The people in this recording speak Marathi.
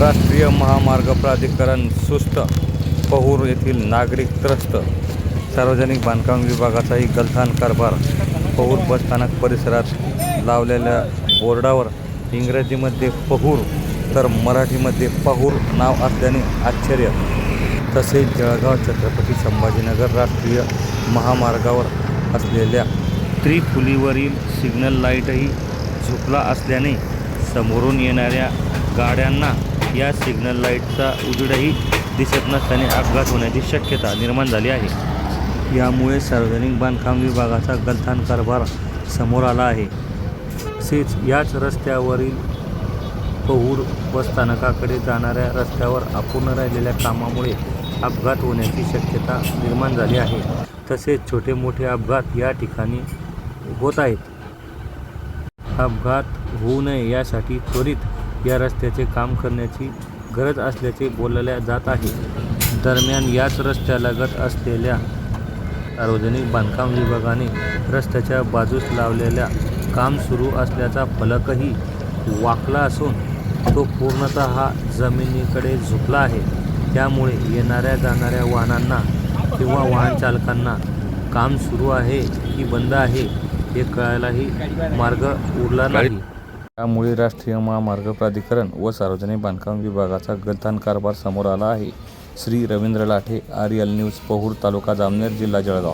राष्ट्रीय महामार्ग प्राधिकरण सुस्त पहूर येथील नागरिक त्रस्त. सार्वजनिक बांधकाम विभागाचाही गलथान कारभार. पहूर बसस्थानक परिसरात लावलेल्या बोर्डावर इंग्रजीमध्ये पहूर तर मराठीमध्ये पहूर नाव असल्याने आश्चर्य. तसेच जळगाव छत्रपती संभाजीनगर राष्ट्रीय महामार्गावर असलेल्या त्रिपुलीवरील सिग्नल लाईटही झुकला असल्याने समोरून येणाऱ्या गाड्यांना या सिग्नल लाईटचा उजेडही दिसत नसल्याने अपघात होण्याची शक्यता निर्माण झाली आहे. यामुळे सार्वजनिक बांधकाम विभागाचा गलथान कारभार समोर आला आहे. तसेच याच रस्त्यावरील पहूर बसस्थानकाकडे जाणाऱ्या रस्त्यावर अपूर्ण राहिलेल्या कामामुळे अपघात होण्याची शक्यता निर्माण झाली आहे. तसेच छोटे मोठे अपघात या ठिकाणी होत आहेत. अपघात होऊ नये यासाठी त्वरित या रस्त्याचे काम करण्याची गरज असल्याचे बोलल्या जात आहे. दरम्यान याच रस्त्यालगत असलेल्या सार्वजनिक बांधकाम विभागाने रस्त्याच्या बाजूस लावलेल्या काम सुरू असल्याचा फलकही वाकला असून तो पूर्णतः जमिनीकडे झुकला आहे. त्यामुळे येणाऱ्या जाणाऱ्या वाहनांना किंवा वाहन चालकांना काम सुरू आहे की बंद आहे हे कळायलाही मार्ग उरला नाही. त्यामुळे राष्ट्रीय महामार्ग प्राधिकरण व सार्वजनिक बांधकाम विभागाचा गलथान कारभार समोर आला आहे. श्री रवींद्र लाठे आरियल न्यूज पहूर तालुका जामनेर जिल्हा जळगाव.